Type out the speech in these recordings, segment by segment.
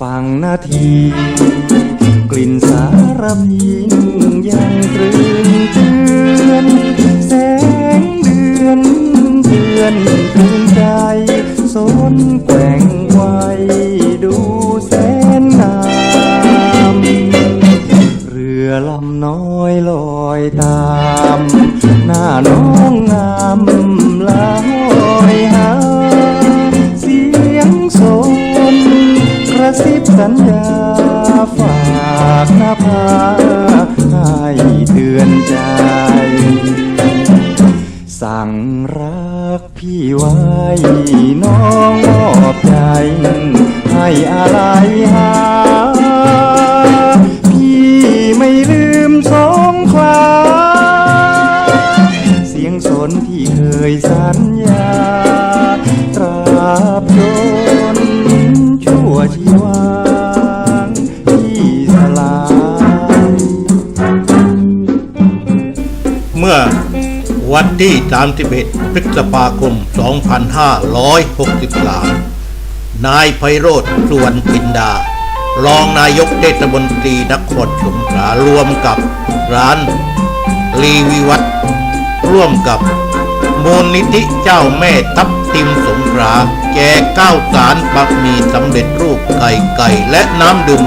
ฟังนาที กลิ่นสารพียังตรึงเตือนแสงเดือนเดือนถึงใจสนแกว่งไวดูแสนงามเรือลำน้อยลอยตาม หน้าน้องงาม สัญญาฝากหน้าผาให้เตือนใจ สั่งรักพี่ไว้น้องมอบใจ ให้อะไรหา พี่ไม่ลืมสองขลาเสียงสนที่เคยสัญญาตราบจนชั่วชีวา วันที่ 31 พฤษภาคม 2563 นายไพโรธสวนจินดา รองนายกเทศมนตรีนครสงขลารวมกับร้านรีวิวัตรร่วมกับมูลนิธิเจ้าแม่ทับทิมสงขลาแจกข้าวสารบะหมี่สำเร็จรูปไก่ไก่และน้ำดื่ม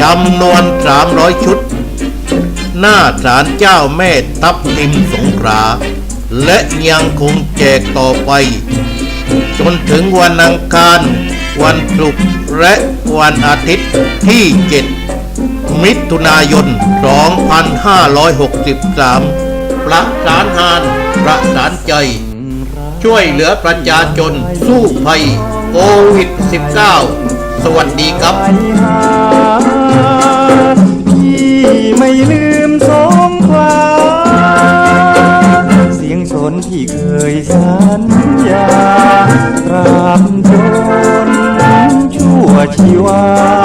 จำนวน 300 ชุด หน้าศาลเจ้าแม่ทับทิมสงขลาและยังคงแจกต่อไป จนถึงวันอังคารวันศุกร์และวันอาทิตย์ที่ 7 มิถุนายน 2563 ประสานงานประสานใจ ช่วยเหลือประชาชนสู้ภัยโควิด -19 สวัสดีครับไปหาพี่ไม่ลืม่เคยสัญญาตรามจนชั่วชีวา